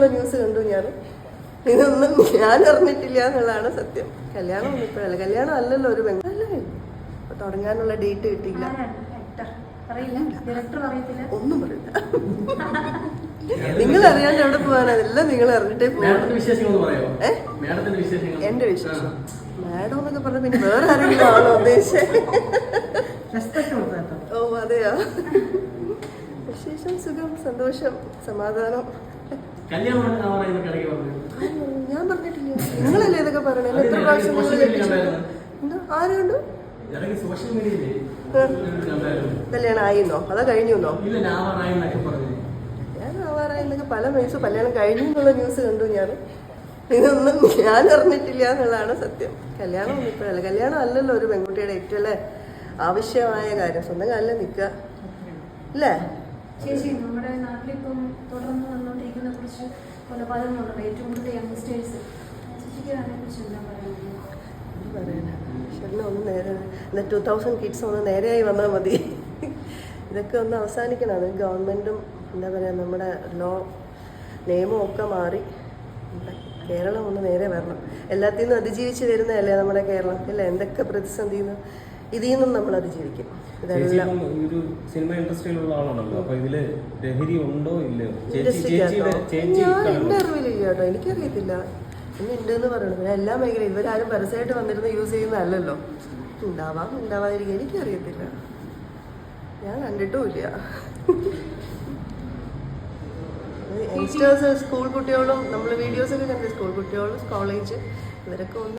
എന്നുള്ള ന്യൂസ് കണ്ടു ഞാൻ. ഇതൊന്നും ഞാൻ അറിഞ്ഞിട്ടില്ല എന്നുള്ളതാണ് സത്യം. കല്യാണം ഒന്നും ഇപ്പോഴല്ല കല്യാണം അല്ലല്ലോ ഒരു അപ്പൊ തുടങ്ങാനുള്ള ഡേറ്റ് കിട്ടിയില്ല. ഒന്നും പറയില്ല. നിങ്ങൾ അറിയാണ്ട് എവിടെ പോകാനാ എല്ലാം നിങ്ങൾ അറിഞ്ഞിട്ടേ പോകും? എന്റെ വിശേഷം? മാഡം എന്നൊക്കെ പറഞ്ഞ പിന്നെ വേറെ ആരെങ്കിലും ആണോ ഉദ്ദേശിച്ചത് ഓ അതെയോ? വിശേഷം സുഖം സന്തോഷം സമാധാനം. കല്യാണം ഞാൻ പറഞ്ഞിട്ടില്ല. നിങ്ങളല്ലേ ഇതൊക്കെ പറയണേ? എത്ര പ്രാവശ്യം നിങ്ങൾ കേട്ടിട്ടുണ്ട് ആരുണ്ട്? സോഷ്യൽ മീഡിയയിൽ കല്യാണം അതോ കഴിഞ്ഞുന്നോ? ആവാറായെന്നൊക്കെ പല ന്യൂസ് കല്യാണം കഴിഞ്ഞു എന്നുള്ള ന്യൂസ് കണ്ടു ഞാൻ. ഇതൊന്നും ഞാൻ അറിഞ്ഞിട്ടില്ല എന്നുള്ളതാണ് സത്യം. കല്യാണം ഒന്നും ഇപ്പോഴല്ല കല്യാണം അല്ലല്ലോ ഒരു പെൺകുട്ടിയുടെ ഏറ്റവും അല്ലേ ആവശ്യമായ കാര്യം. സ്വന്തം കാലിൽ നിൽക്കുക. അല്ലേ? ചേച്ചി നമ്മുടെ നാട്ടിലിപ്പം ഏറ്റവും നേരെ ടു തൗസൻഡ് കിഡ്സ് ഒന്ന് നേരെയായി വന്നാൽ മതി. ഇതൊക്കെ ഒന്ന് അവസാനിക്കണം. അത് ഗവൺമെന്റും എന്താ പറയുക നമ്മുടെ ലോ നിയമവും ഒക്കെ മാറി. കേരളം ഒന്ന് നേരെ വരണം. എല്ലാത്തിൽ നിന്നും അതിജീവിച്ച് വരുന്നതല്ലേ നമ്മുടെ കേരളം അല്ലേ? എന്തൊക്കെ പ്രതിസന്ധിന്ന് ഇതിൽ നിന്നും നമ്മൾ അതിജീവിക്കും ഒരു സിനിമ ഇൻഡസ്ട്രിയിലുള്ള ആളാണല്ലോ. അപ്പൊ ഇതിൽ ലഹരി ഉണ്ടോ ഇല്ലയോ? ഞാൻ? അറിവിലില്ല കേട്ടോ. എനിക്കറിയത്തില്ല. ഉണ്ട് എന്ന് പറയണു. പിന്നെ എല്ലാ മേഖലയും ഇവരാരും പരസ്യമായിട്ട് വന്നിരുന്ന് യൂസ് ചെയ്യുന്നതല്ലല്ലോ. ഉണ്ടാവാം ഉണ്ടാവാതിരിക്കും എനിക്കറിയത്തില്ല. ഞാൻ കണ്ടിട്ടുമില്ല യങ്സ്റ്റേഴ്സ് സ്കൂൾ കുട്ടികളും നമ്മൾ വീഡിയോസൊക്കെ കണ്ടു സ്കൂൾ കുട്ടികളും കോളേജ് ഇവരൊക്കെ ഒന്ന്